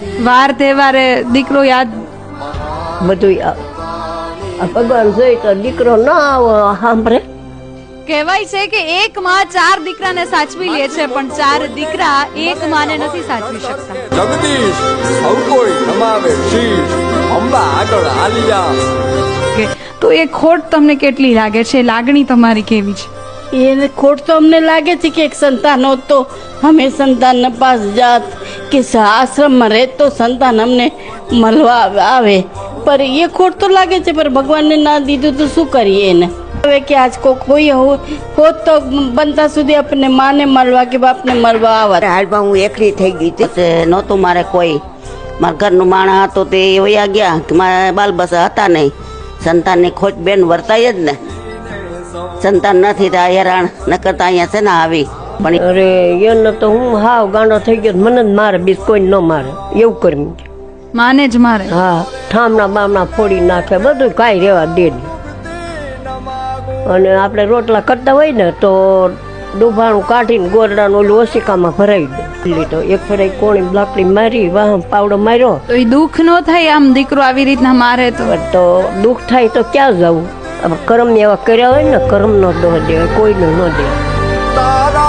વાર તહેવારે દીકરો યાદ બધું ભગવાન જોઈ તો દીકરો ન આવો સાંભળે? કહેવાય છે કે એક માં ચાર દીકરાને સાચવી લે છે પણ ચાર દીકરા એક માને નથી સાચવી શકતા. જગદીશ સૌ કોઈ નમાવે શીશ અંબા આગળ આલિયા તો એ ખોટ તમને કેટલી લાગે છે? લાગણી તમારી કેવી છે? એ ખોટ તો અમને લાગે છે કે એક સંતાન હોત તો અમે સંતાન પાસ જાત. કે આશ્રમમાં રહેત સંતાન અમને મળવા આવે- પણ એ ખોટ તો લાગે છે પર ભગવાનને ના દીધું તો શું કરીએ એને? હવે કે આજ કોક હોય હોત તો બનતા સુધી આપણને માને મળવા કે બાપને મળવા આવત હાલમાં હું એકલી થઈ ગઈ હતી નહોતું મારે કોઈ. મારા ઘરનું માણા હતો તે વયા ગયા કે મારા બાલ બસ હતા નહીં. સંતાનની ખોટ બેન વર્તાય જ ને. સંતાન નથી, તો હેરાણ ન કરતા અહીંયા છે ને આવી. પણ અરે એને તો હું હાવ ગાંડો થઈ ગયો મને જ મારે બીજ કોઈ ન મારે. એવું કર્યું માને જ મારે. હા ઠામણા બામણા ફોડી નાખે બધું કાંઈ રહેવા દે. અને આપણે રોટલા કરતા હોય ને તો દુભાણું કાઢીને ગોરડાનું ઓલું ઓશિકામાં ભરાવી દે. લીધો. એક ફેરાઈ કોણી લાકડી મારી વાહ પાવડો માર્યો. તો એ દુઃખ ન થાય આમ દીકરો આવી રીતના મારે તો? તો દુઃખ થાય તો ક્યાં જવું કર્મ એવા કર્યા હોય ને કર્મ નો દોહ દેવાય કોઈનો ન દેવાય